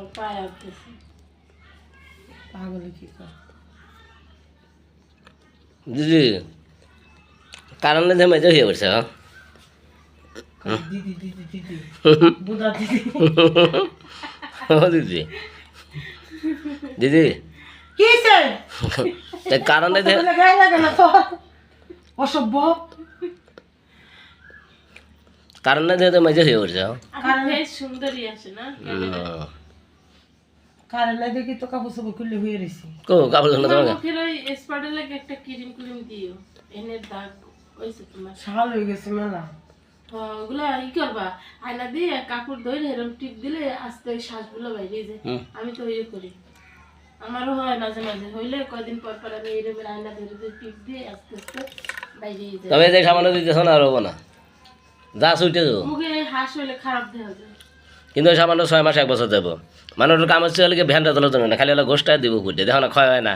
আমার পায়ে আসতেছে পাগলে কি কর? দিদি কারণে যে হয়ে পড়ছে হ্যাঁ? দিদি দিদি দিদি। বুদা দিদি। দিদি। দিদি। কি হয়েছে এই কারণে যে বলে গায়ে লাগে না তো অসভ্য। কারণে যে মেজে হয়ে পড়ছে হ্যাঁ? আমার ফেস না? হুম। দেখি তো কাপড় হয়ে রয়েছি কো কাপড় ধোনা তোমার মুখের ওই স্পটের লাগে একটা ক্রিম ক্রিম দিও এনে দাগ হয়েছে তোমার। শাল হয়ে গেছে মেলা। ওগুলা ই করবা আয়না দিয়ে কাপড় ধরে এরকম টিপ দিলে আস্তে ওই শ্বাসগুলো বাইরে যায়। আমি তো ইয়ে করি। আমারও হয় মাঝে মাঝে হইলে কয়দিন পর পর আমি এরকম আয়না ধরে ধরে টিপ দিয়ে আস্তে আস্তে বাইরে যায়। তবে যে সামান্য দিতেছ না আর হব না। যা যাব মুখে হাঁস হইলে খারাপ দেখা যায়। কিন্তু ওই সামান্য ছয় মাস এক বছর যাব। মানে ওর কাম হচ্ছে হলে ভ্যানটা তোলার জন্য না খালি হলো গোষ্ঠটা দিব কুটে দেখো না ক্ষয় হয় না।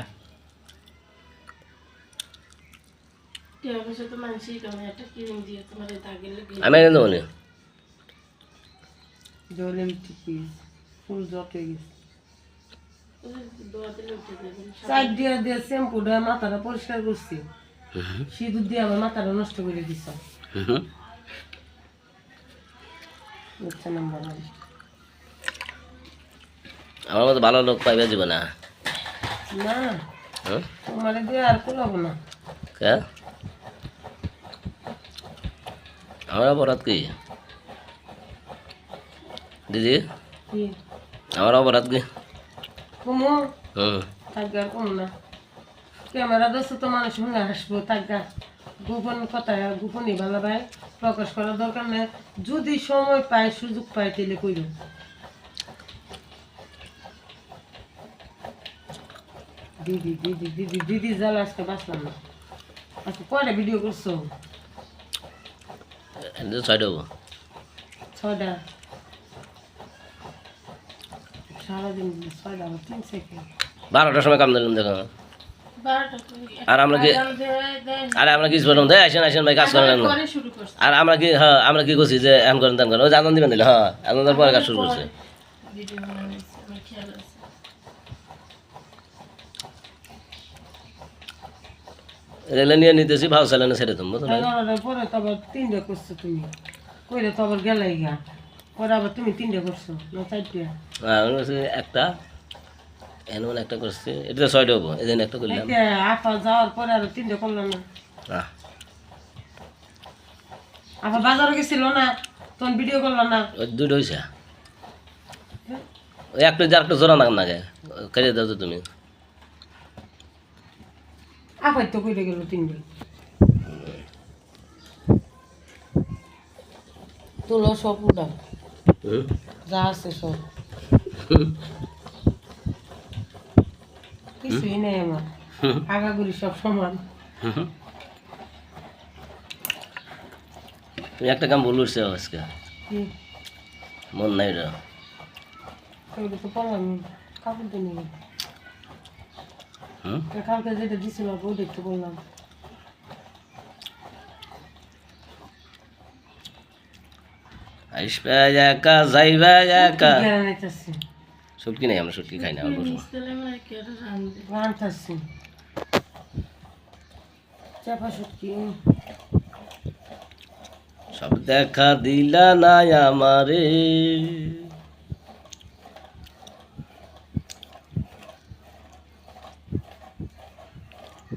আমি এনে দেবো মাথাটা পরিষ্কার করছি। সিঁদুর দিয়ে আমার মাথাটা নষ্ট করে দিছ। নাম্বার আমার মতো ভালো লোক পাইবে জীবন। না কে? আমার অপরাধ কি? দিদি? আমার অপরাধ কি? হুম। ক্যামেরা তো মানুষ শুনে হাসবো গোপন কথা গোপনই ভালো ভাই। প্রকাশ করার দরকার নেই। যদি সময় পায় সুযোগ পায় তাহলে কইল দিদি দিদি দিদি দিদি জাল আজকে বাঁচলাম না। আজকে কয়টা ভিডিও করছ? এনে ছয় দেবো ছয়টা? সারাদিন ছয়টা আবার তিন সেকেন্ড বারোটার সময় কাম দিলাম দেখো। আর আমরা কি আরে আমরা কি বললাম আসেন আসেন ভাই কাজ করেন না পরে শুরু করছে। আর আমরা কি হ্যাঁ আমরা কি করছি যে এম করেন তেম করেন। ওই যে আনন্দ দিবেন দিলে হ্যাঁ আনন্দের পরে কাজ শুরু করছে ভিডিও বানাইছে আমার খেয়াল আছে রেলে নিয়ে নিতেছি ভাও চালানো ছেড়ে তুমি পরে তো আবার তিনটে করছ তুমি। কইলে তো আবার গেলাই গা। পরে আবার তুমি তিনটে করছ না চারটে? হ্যাঁ একটা এমন একটা করছি এটা ছয় দেবো এই জন্য একটা করলাম। আপা যাওয়ার পরে আর তিনটে করলাম। না আপা বাজারে গেছিল না তখন ভিডিও করলাম না। দুটো একটা যে একটা জোড়া না কেটে দাও তো তুমি। আপাই তো কইতে গেল তিনটে তুলো সব উড়া যা আছে সব। কিছুই নেই আমার। আগাগুড়ি সব সমান। একটা কাম ভুল উঠছে আজকে। মন নাই রে। তো পারলাম কাপড় তো নিয়ে হুম কালকে যেটা দিছিল বউ দেখতে বললাম। আসবে একা যাইবা একা। সুটকি নেই আমরা সুটকি খাই না শুটকি সব দেখা দিলা না আমারে।